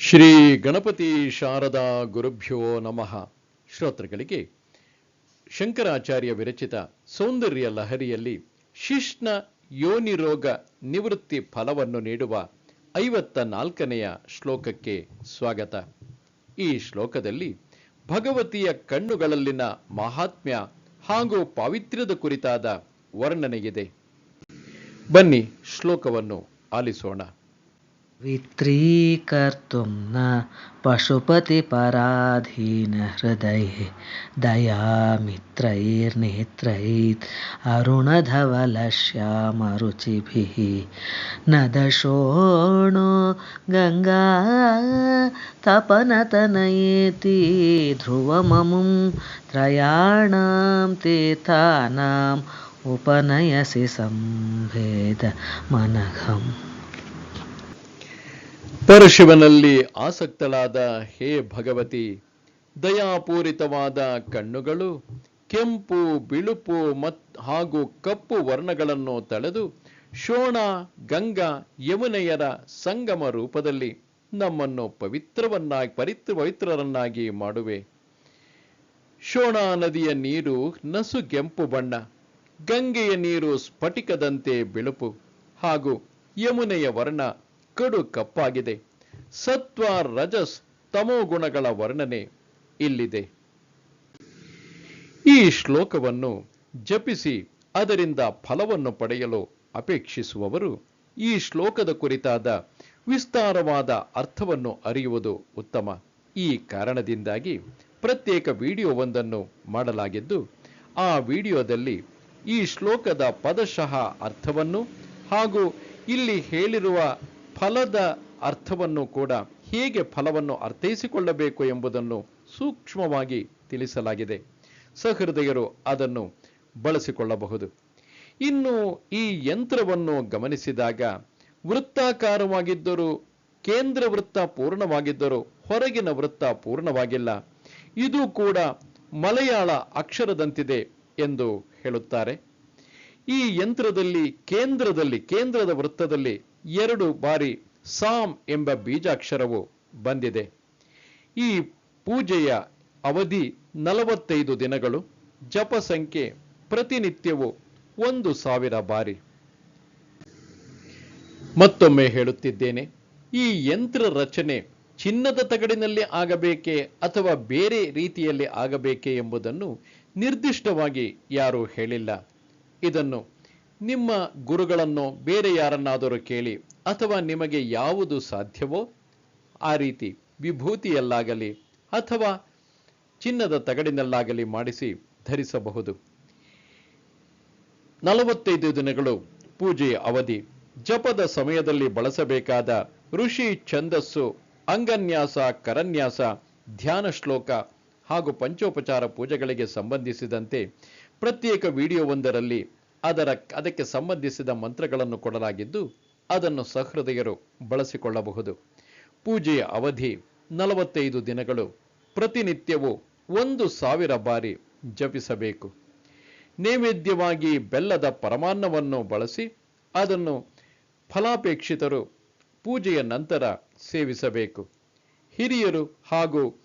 ಶ್ರೀ ಗಣಪತಿ ಶಾರದಾ ಗುರುಭ್ಯೋ ನಮಃ. ಶ್ರೋತೃಗಳಿಗೆ, ಶಂಕರಾಚಾರ್ಯ ವಿರಚಿತ ಸೌಂದರ್ಯ ಲಹರಿಯಲ್ಲಿ ಶಿಷ್ಣ ಯೋನಿ ರೋಗ ನಿವೃತ್ತಿ ಫಲವನ್ನು ನೀಡುವ ಐವತ್ತ ನಾಲ್ಕನೆಯ ಶ್ಲೋಕಕ್ಕೆ ಸ್ವಾಗತ. ಈ ಶ್ಲೋಕದಲ್ಲಿ ಭಗವತಿಯ ಕಣ್ಣುಗಳಲ್ಲಿನ ಮಹಾತ್ಮ್ಯ ಹಾಗೂ ಪಾವಿತ್ರ್ಯದ ಕುರಿತಾದ ವರ್ಣನೆಯಿದೆ. ಬನ್ನಿ ಶ್ಲೋಕವನ್ನು ಆಲಿಸೋಣ. वित्रीकर्तुं न पशुपतिपराधीनहृदये दयामित्रैर्नेत्रैत् अरुणधवलश्यामरुचिभिः न दशोणो गङ्गा तपनतनयेति ध्रुवममुं त्रयाणां तीर्थानाम् उपनयसि संभेदमनघम् ಪರಶಿವನಲ್ಲಿ ಆಸಕ್ತಳಾದ ಹೇ ಭಗವತಿ, ದಯಾಪೂರಿತವಾದ ಕಣ್ಣುಗಳು, ಕೆಂಪು, ಬಿಳುಪು ಮತ್, ಹಾಗೂ ಕಪ್ಪು ವರ್ಣಗಳನ್ನು ತಳೆದು ಶೋಣ, ಗಂಗಾ, ಯಮುನೆಯರ ಸಂಗಮ ರೂಪದಲ್ಲಿ ನಮ್ಮನ್ನು ಪವಿತ್ರವನ್ನಾಗಿ ಪರಿತ್ರ ಪವಿತ್ರರನ್ನಾಗಿ ಮಾಡುವೆ. ಶೋಣ ನದಿಯ ನೀರು ನಸು ಕೆಂಪು ಬಣ್ಣ, ಗಂಗೆಯ ನೀರು ಸ್ಫಟಿಕದಂತೆ ಬಿಳುಪು ಹಾಗೂ ಯಮುನೆಯ ವರ್ಣ ಕಡು ಕಪ್ಪಾಗಿದೆ. ಸತ್ವ, ರಜಸ್, ತಮೋ ಗುಣಗಳ ವರ್ಣನೆ ಇಲ್ಲಿದೆ. ಈ ಶ್ಲೋಕವನ್ನು ಜಪಿಸಿ ಅದರಿಂದ ಫಲವನ್ನು ಪಡೆಯಲು ಅಪೇಕ್ಷಿಸುವವರು ಈ ಶ್ಲೋಕದ ಕುರಿತಾದ ವಿಸ್ತಾರವಾದ ಅರ್ಥವನ್ನು ಅರಿಯುವುದು ಉತ್ತಮ. ಈ ಕಾರಣದಿಂದಾಗಿ ಪ್ರತ್ಯೇಕ ವಿಡಿಯೋವೊಂದನ್ನು ಮಾಡಲಾಗಿದ್ದು, ಆ ವಿಡಿಯೋದಲ್ಲಿ ಈ ಶ್ಲೋಕದ ಪದಶಃ ಅರ್ಥವನ್ನು ಹಾಗೂ ಇಲ್ಲಿ ಹೇಳಿರುವ ಫಲದ ಅರ್ಥವನ್ನು ಕೂಡ ಹೇಗೆ ಫಲವನ್ನು ಅರ್ಥೈಸಿಕೊಳ್ಳಬೇಕು ಎಂಬುದನ್ನು ಸೂಕ್ಷ್ಮವಾಗಿ ತಿಳಿಸಲಾಗಿದೆ. ಸಹೃದಯರು ಅದನ್ನು ಬಳಸಿಕೊಳ್ಳಬಹುದು. ಇನ್ನು ಈ ಯಂತ್ರವನ್ನು ಗಮನಿಸಿದಾಗ ವೃತ್ತಾಕಾರವಾಗಿದ್ದರೂ, ಕೇಂದ್ರ ವೃತ್ತ ಪೂರ್ಣವಾಗಿದ್ದರೂ ಹೊರಗಿನ ವೃತ್ತ ಪೂರ್ಣವಾಗಿಲ್ಲ. ಇದು ಕೂಡ ಮಲಯಾಳ ಅಕ್ಷರದಂತಿದೆ ಎಂದು ಹೇಳುತ್ತಾರೆ. ಈ ಯಂತ್ರದಲ್ಲಿ ಕೇಂದ್ರದಲ್ಲಿ, ಕೇಂದ್ರದ ವೃತ್ತದಲ್ಲಿ ಎರಡು ಬಾರಿ ಸಾಮ್ ಎಂಬ ಬೀಜಾಕ್ಷರವು ಬಂದಿದೆ. ಈ ಪೂಜೆಯ ಅವಧಿ ನಲವತ್ತೈದು ದಿನಗಳು, ಜಪ ಸಂಖ್ಯೆ ಪ್ರತಿನಿತ್ಯವೂ ಒಂದು ಸಾವಿರ ಬಾರಿ. ಮತ್ತೊಮ್ಮೆ ಹೇಳುತ್ತಿದ್ದೇನೆ, ಈ ಯಂತ್ರ ರಚನೆ ಚಿನ್ನದ ತಗಡಿನಲ್ಲಿ ಆಗಬೇಕೆ ಅಥವಾ ಬೇರೆ ರೀತಿಯಲ್ಲಿ ಆಗಬೇಕೆ ಎಂಬುದನ್ನು ನಿರ್ದಿಷ್ಟವಾಗಿ ಯಾರೂ ಹೇಳಿಲ್ಲ. ಇದನ್ನು ನಿಮ್ಮ ಗುರುಗಳನ್ನು ಬೇರೆ ಯಾರನ್ನಾದರೂ ಕೇಳಿ ಅಥವಾ ನಿಮಗೆ ಯಾವುದು ಸಾಧ್ಯವೋ ಆ ರೀತಿ ವಿಭೂತಿಯಲ್ಲಾಗಲಿ ಅಥವಾ ಚಿನ್ನದ ತಗಡಿನಲ್ಲಾಗಲಿ ಮಾಡಿಸಿ ಧರಿಸಬಹುದು. ನಲವತ್ತೈದು ದಿನಗಳು ಪೂಜೆಯ ಅವಧಿ. ಜಪದ ಸಮಯದಲ್ಲಿ ಬಳಸಬೇಕಾದ ಋಷಿ ಛಂದಸ್ಸು, ಅಂಗನ್ಯಾಸ, ಕರನ್ಯಾಸ, ಧ್ಯಾನ ಶ್ಲೋಕ ಹಾಗೂ ಪಂಚೋಪಚಾರ ಪೂಜೆಗಳಿಗೆ ಸಂಬಂಧಿಸಿದಂತೆ ಪ್ರತ್ಯೇಕ ವಿಡಿಯೋವೊಂದರಲ್ಲಿ ಅದರ ಅದಕ್ಕೆ ಸಂಬಂಧಿಸಿದ ಮಂತ್ರಗಳನ್ನು ಕೊಡಲಾಗಿದ್ದು ಅದನ್ನು ಸಹೃದಯರು ಬಳಸಿಕೊಳ್ಳಬಹುದು. ಪೂಜೆಯ ಅವಧಿ ನಲವತ್ತೈದು ದಿನಗಳು. ಪ್ರತಿನಿತ್ಯವೂ ಒಂದು ಸಾವಿರ ಬಾರಿ ಜಪಿಸಬೇಕು. ನೈವೇದ್ಯವಾಗಿ ಬೆಲ್ಲದ ಪರಮಾನ್ನವನ್ನು ಬಳಸಿ ಅದನ್ನು ಫಲಾಪೇಕ್ಷಿತರು ಪೂಜೆಯ ನಂತರ ಸೇವಿಸಬೇಕು. ಹಿರಿಯರು ಹಾಗೂ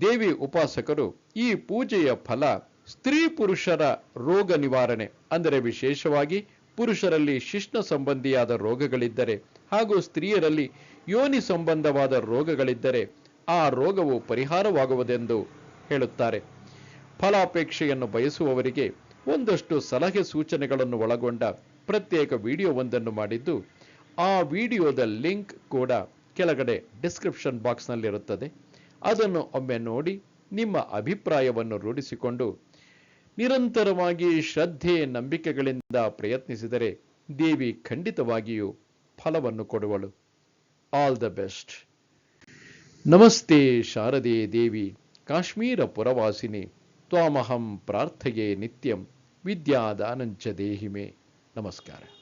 ದೇವಿ ಉಪಾಸಕರು ಈ ಪೂಜೆಯ ಫಲ ಸ್ತ್ರೀ ಪುರುಷರ ರೋಗ ನಿವಾರಣೆ, ಅಂದರೆ ವಿಶೇಷವಾಗಿ ಪುರುಷರಲ್ಲಿ ಶಿಷ್ಣ ಸಂಬಂಧಿಯಾದ ರೋಗಗಳಿದ್ದರೆ ಹಾಗೂ ಸ್ತ್ರೀಯರಲ್ಲಿ ಯೋನಿ ಸಂಬಂಧವಾದ ರೋಗಗಳಿದ್ದರೆ ಆ ರೋಗವು ಪರಿಹಾರವಾಗುವುದೆಂದು ಹೇಳುತ್ತಾರೆ. ಫಲಾಪೇಕ್ಷೆಯನ್ನು ಬಯಸುವವರಿಗೆ ಒಂದಷ್ಟು ಸಲಹೆ ಸೂಚನೆಗಳನ್ನು ಒಳಗೊಂಡ ಪ್ರತ್ಯೇಕ ವಿಡಿಯೋವೊಂದನ್ನು ಮಾಡಿದ್ದು, ಆ ವಿಡಿಯೋದ ಲಿಂಕ್ ಕೂಡ ಕೆಳಗಡೆ ಡಿಸ್ಕ್ರಿಪ್ಷನ್ ಬಾಕ್ಸ್ನಲ್ಲಿರುತ್ತದೆ. ಅದನ್ನು ಒಮ್ಮೆ ನೋಡಿ ನಿಮ್ಮ ಅಭಿಪ್ರಾಯವನ್ನು ರೂಢಿಸಿಕೊಂಡು ನಿರಂತರವಾಗಿ ಶ್ರದ್ಧೆ, ನಂಬಿಕೆಗಳಿಂದ ಪ್ರಯತ್ನಿಸಿದರೆ ದೇವಿ ಖಂಡಿತವಾಗಿಯೂ ಫಲವನ್ನು ಕೊಡುವಳು. ಆಲ್ ದ ಬೆಸ್ಟ್ ನಮಸ್ತೆ ಶಾರದೆ ದೇವಿ, ಕಾಶ್ಮೀರ ಪುರವಾಸಿನಿ, ತ್ವಾಮಹಂ ಪ್ರಾರ್ಥೆಯೇ ನಿತ್ಯಂ, ವಿದ್ಯಾದಾನಂಚ ದೇಹಿಮೆ. ನಮಸ್ಕಾರ.